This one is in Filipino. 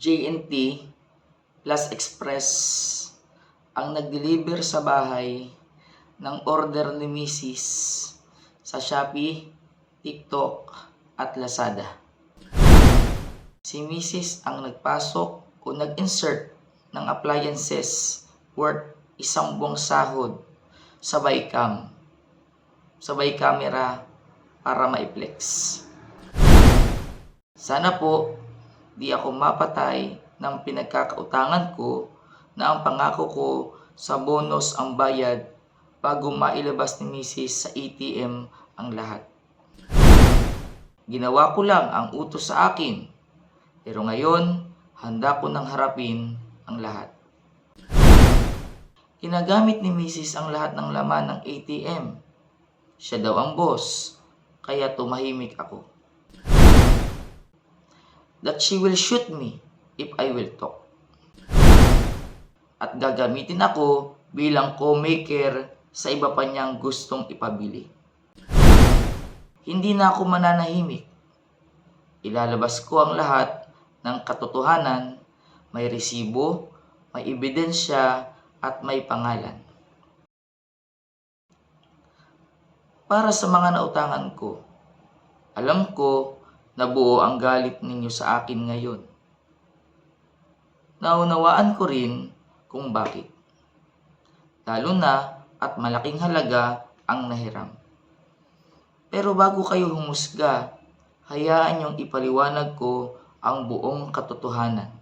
JNT Plus Express ang nag-deliver sa bahay ng order ni Mrs. sa Shopee, TikTok at Lazada. Si Mrs. ang nagpasok o nag-insert ng appliances worth isang buwang sahod sa Baycam, sa Bay camera para ma-flex. Sana po di ako mapatay ng pinagkakautangan ko na ang pangako ko sa bonus ang bayad bago mailabas ni Mrs. sa ATM ang lahat. Ginawa ko lang ang utos sa akin, pero ngayon handa ko nang harapin ang lahat. Ginagamit ni Mrs. ang lahat ng laman ng ATM. Siya daw ang boss, kaya tumahimik ako that she will shoot me if I will talk. At gagamitin ako bilang co-maker sa iba pa niyang gustong ipabili. Hindi na ako mananahimik. Ilalabas ko ang lahat ng katotohanan, may resibo, may ebidensya, at may pangalan. Para sa mga nautangan ko, alam ko na buo ang galit ninyo sa akin ngayon. Naunawaan ko rin kung bakit. Lalo na at malaking halaga ang nahiram. Pero bago kayo humusga, hayaan niyong ipaliwanag ko ang buong katotohanan.